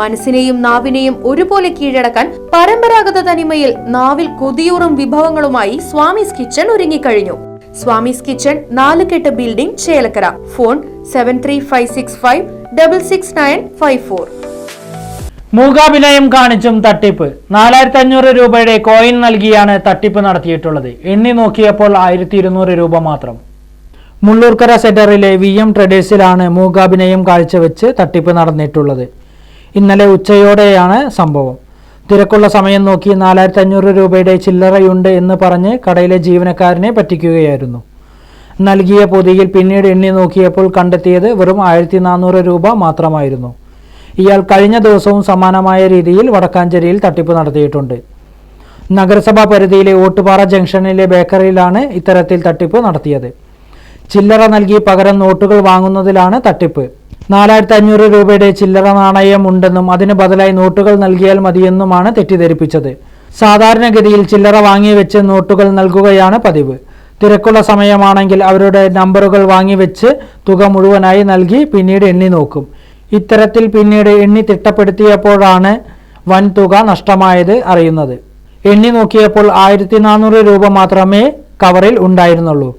മനസ്സിനെയും നാവിനെയും ഒരുപോലെ കീഴടക്കാൻ പരമ്പരാഗത തനിമയിൽ നാവിൽ കൊതിയൂറും വിഭവങ്ങളുമായി സ്വാമിസ് കിച്ചൺ ഒരുങ്ങിക്കഴിഞ്ഞു. Swamis kitchen Nalukettu building Chelakkara. Phone seven three five six five double six nine five four മൂകാഭിനയം കാണിച്ചും തട്ടിപ്പ്. നാലായിരത്തി അഞ്ഞൂറ് രൂപയുടെ കോയിൻ നൽകിയാണ് തട്ടിപ്പ് നടത്തിയിട്ടുള്ളത്. എണ്ണി നോക്കിയപ്പോൾ ആയിരത്തി ഇരുന്നൂറ് രൂപ മാത്രം. മുള്ളൂർക്കര സെന്ററിലെ വി എം ട്രഡേഴ്സിലാണ് മൂകാഭിനയം കാഴ്ചവെച്ച് തട്ടിപ്പ് നടന്നിട്ടുള്ളത്. ഇന്നലെ ഉച്ചയോടെയാണ് സംഭവം. തിരക്കുള്ള സമയം നോക്കി നാലായിരത്തി അഞ്ഞൂറ് രൂപയുടെ ചില്ലറയുണ്ട് എന്ന് പറഞ്ഞ് കടയിലെ ജീവനക്കാരനെ പറ്റിക്കുകയായിരുന്നു. നൽകിയ പൊതിയിൽ പിന്നീട് എണ്ണി നോക്കിയപ്പോൾ കണ്ടെത്തിയത് വെറും ആയിരത്തി നാനൂറ് രൂപ മാത്രമായിരുന്നു. ഇയാൾ കഴിഞ്ഞ ദിവസവും സമാനമായ രീതിയിൽ വടക്കാഞ്ചേരിയിൽ തട്ടിപ്പ് നടത്തിയിട്ടുണ്ട്. നഗരസഭാ പരിധിയിലെ ഓട്ടുപാറ ജംഗ്ഷനിലെ ബേക്കറിയിലാണ് ഇത്തരത്തിൽ തട്ടിപ്പ് നടത്തിയത്. ചില്ലറ നൽകി പകരം നോട്ടുകൾ വാങ്ങുന്നതിലാണ് തട്ടിപ്പ്. നാലായിരത്തി അഞ്ഞൂറ് രൂപയുടെ ചില്ലറ നാണയം ഉണ്ടെന്നും അതിന് ബദലായി നോട്ടുകൾ നൽകിയാൽ മതിയെന്നുമാണ് തെറ്റിദ്ധരിപ്പിച്ചത്. സാധാരണഗതിയിൽ ചില്ലറ വാങ്ങി വെച്ച് നോട്ടുകൾ നൽകുകയാണ് പതിവ്. തിരക്കുള്ള സമയമാണെങ്കിൽ അവരുടെ നമ്പറുകൾ വാങ്ങിവെച്ച് തുക മുഴുവനായി നൽകി പിന്നീട് എണ്ണി നോക്കും. ഇത്തരത്തിൽ പിന്നീട് എണ്ണി തിട്ടപ്പെടുത്തിയപ്പോഴാണ് വൻ തുക നഷ്ടമായത് അറിയുന്നത്. എണ്ണി നോക്കിയപ്പോൾ ആയിരത്തി നാനൂറ് രൂപ മാത്രമേ കവറിൽ ഉണ്ടായിരുന്നുള്ളൂ.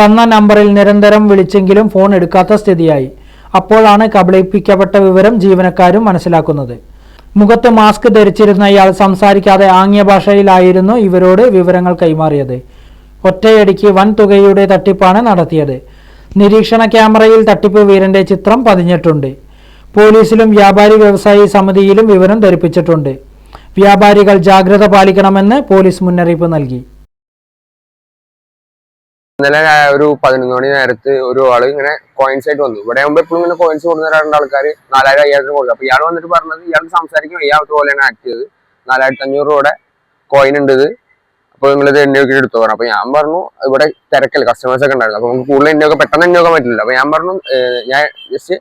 തന്ന നമ്പറിൽ നിരന്തരം വിളിച്ചെങ്കിലും ഫോൺ എടുക്കാത്ത സ്ഥിതിയായി. അപ്പോഴാണ് കബളിപ്പിക്കപ്പെട്ട വിവരം ജീവനക്കാരും മനസ്സിലാക്കുന്നത്. മുഖത്ത് മാസ്ക് ധരിച്ചിരുന്ന ഇയാൾ സംസാരിക്കാതെ ആംഗ്യ ഭാഷയിലായിരുന്നു ഇവരോട് വിവരങ്ങൾ കൈമാറിയത്. ഒറ്റയടിക്ക് വൻ തുകയുടെ തട്ടിപ്പാണ് നടത്തിയത്. നിരീക്ഷണ ക്യാമറയിൽ തട്ടിപ്പ് വീരന്റെ ചിത്രം പതിഞ്ഞിട്ടുണ്ട്. പോലീസിലും വ്യാപാരി വ്യവസായി സമിതിയിലും വിവരം ധരിപ്പിച്ചിട്ടുണ്ട്. വ്യാപാരികൾ ജാഗ്രത പാലിക്കണമെന്ന് പോലീസ് മുന്നറിയിപ്പ് നൽകി. ഇന്നലെ ഒരു പതിനൊന്ന് മണി നേരത്ത് ഒരു ആൾ ഇങ്ങനെ കോയിൻസ് ആയിട്ട് വന്നു. ഇവിടെ ആകുമ്പോൾ എപ്പോഴും ഇങ്ങനെ കോയിൻസ് കൊടുക്കുന്ന രണ്ട് ആൾക്കാർ നാലായിരം അയ്യായിരം കൊടുക്കും. അപ്പൊ ഇയാൾ വന്നിട്ട് പറഞ്ഞത് ഇയാൾ സംസാരിക്കും. ഇയാൾ പോലെയാണ് ആക്ട് ചെയ്തത്. നാലായിരത്തി അഞ്ഞൂറ് രൂപയുടെ കോയിൻ ഉണ്ട് അപ്പൊ നിങ്ങൾ ഇത് എണ്ണ നോക്കി എടുത്തു പറഞ്ഞു അപ്പൊ ഞാൻ പറഞ്ഞു ഇവിടെ തിരക്കല്ല കസ്റ്റമേഴ്സ് ഒക്കെ ഉണ്ടായിരുന്നു. അപ്പൊ നമുക്ക് കൂടുതൽ എണ്ണയൊക്കെ പെട്ടെന്ന് എണ്ണ നോക്കാൻ പറ്റില്ല അപ്പൊ ഞാൻ പറഞ്ഞു ഞാൻ ജസ്റ്റ്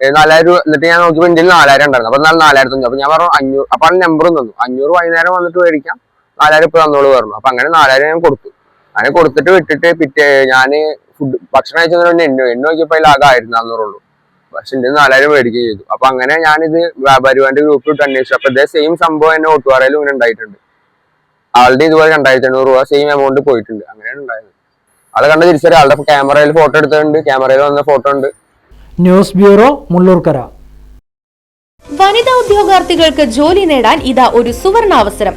നാലായിരം രൂപ എന്നിട്ട് ഞാൻ നോക്കിയപ്പോൾ ഇന്ത്യയിൽ നാലായിരം ഉണ്ടായിരുന്നു. അപ്പൊ എന്നാൽ നാലായിരത്തി അഞ്ഞൂറ്. അപ്പൊ ഞാൻ പറഞ്ഞു അഞ്ഞൂറ് അപ്പൊ ആ നമ്പറും തന്നു. അഞ്ഞൂറ് വൈകുന്നേരം വന്നിട്ട് മേടിക്കാം. നാലായിരം ഇപ്പൊ തന്നോളൂ പറഞ്ഞു. അപ്പൊ അങ്ങനെ നാലായിരം ഞാൻ കൊടുത്തു. അങ്ങനെ കൊടുത്തിട്ട് വിട്ടിട്ട് പിറ്റേ ഞാൻ ഫുഡ് ഭക്ഷണം കഴിച്ചതിന് മുന്നേ എണ്ണു എണ്ണു നോക്കിയപ്പോ അതിൽ ആകെ ആയിരത്തി നാന്നൂറുള്ളൂ പക്ഷെ എന്റെ നാലായിരം മേടിക്കുകയും ചെയ്തു. അപ്പൊ അങ്ങനെ ഞാനിത് വ്യാപാരി വേണ്ട ഗ്രൂപ്പിൽ ഇട്ട് അന്വേഷിച്ചു. അപ്പൊ ഇതേ സെയിം സംഭവം എന്നെ ഓട്ടുപാറയിലും ഇങ്ങനെ ഉണ്ടായിട്ടുണ്ട്. ആളുടെ ഇതുപോലെ രണ്ടായിരത്തി എണ്ണൂറ് രൂപ സെയിം എമൗണ്ട് പോയിട്ടുണ്ട്. അങ്ങനെയാണ് ഉണ്ടായത്. അത് കണ്ട് തിരിച്ചറിയാം. ആളുടെ ക്യാമറയിൽ ഫോട്ടോ എടുത്തിട്ടുണ്ട്. ക്യാമറയിൽ വന്ന ഫോട്ടോ ഉണ്ട്. News bureau Mullurkara. വനിതാ ഉദ്യോഗാർത്ഥികൾക്ക് ജോലി നേടാൻ ഇതാ ഒരു സുവർണാവസരം.